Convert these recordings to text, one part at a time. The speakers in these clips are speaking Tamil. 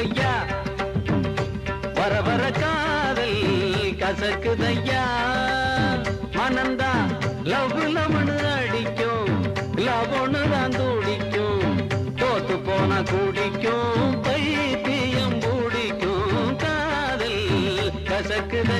கசக்குதையா வர வர காதல் கசக்குதையா. மனந்தா லவ் லவனு அடிக்கும். லவ்னு தான் துடிக்கும். தோத்து போனா குடிக்கும். பைத்தியம் பிடிக்கும். காதல் கசக்குதை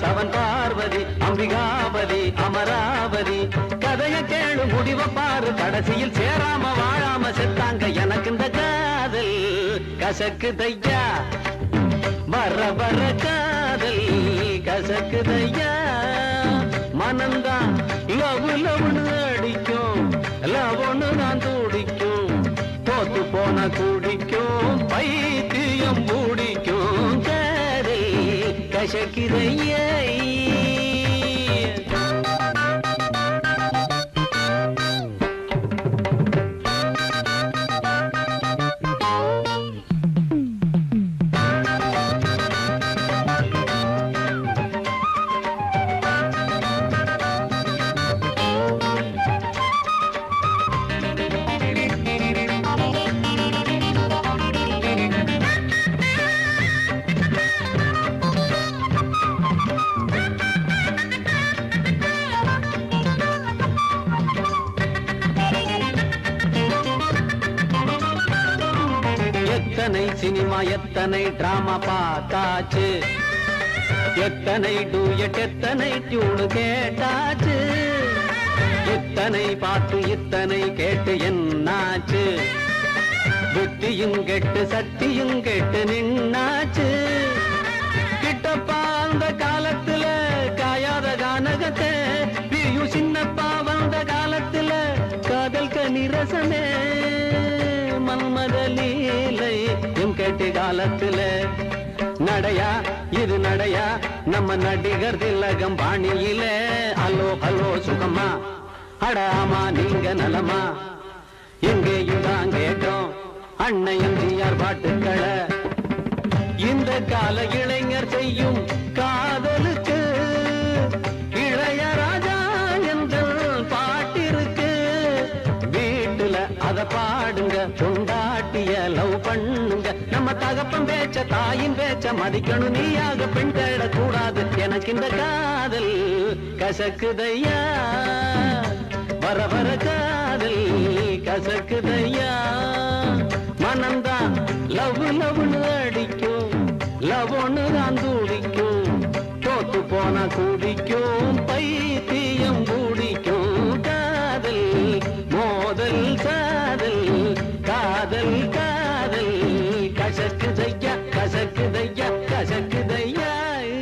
சவன் பார்வதி அம்பிகாபதி அமராவதி. கதைய கேளு முடிவ பாரு. கடைசியில் சேராம வாழாம செத்தாங்க எனக்கு இந்த காதல். கசக்கு தையா வர வர காதல். கசக்கு தையா மனந்தான் லவ் லவ்னு அடிக்கும். லவ்னு தான் துடிக்கும். தோத்து போன குடிக்கும். பைத்து கசக்குதையா எத்தனை சினிமா எத்தனை டிராமா பார்த்தாச்சு? எத்தனை டூயட் எத்தனை டியூனு கேட்டாச்சு? இத்தனை பார்த்து இத்தனை கேட்டு என்னாச்சு? புத்தியும் கெட்டு சக்தியும் கெட்டு நின்னாச்சு. கிட்டப்பா அந்த காலத்துல காயாத கானகத்தை பிரியும் சின்னப்பா வந்த காலத்துல காதல் கனி காலத்துல. நடையா இது நடையா நம்ம நடிகர் திலகம் பாணியில. ஹலோ ஹலோ சுகமா அடாமா நீங்க நலமா? எங்கேயும் தான் கேட்டோம் அண்ணன் எம்ஜிஆர் பாட்டுக்களை. இந்த கால இளைஞர் செய்யும் காதலுக்கு இளையராஜா என்ற பாட்டிருக்கு. வீட்டுல அத பாடுங்க கொண்டாட்டிய லவ் பண்ணுங்க. தகப்பம் பேச்ச தாயின் பேச்ச மதிக்கணும் நீயாக பெண் தேடக்கூடாது எனக்கு இந்த காதல் கசக்குதையா? வர வர காதல் கசக்குதையா? மனம்தான் லவ் லவ்னு அடிக்கும். லவ்னு தான் தூடிக்கும். தோத்து போனா குடிக்கும். பைத்தியம் குடிக்கும் காதல் மோதல் காதல் காதல் காதல்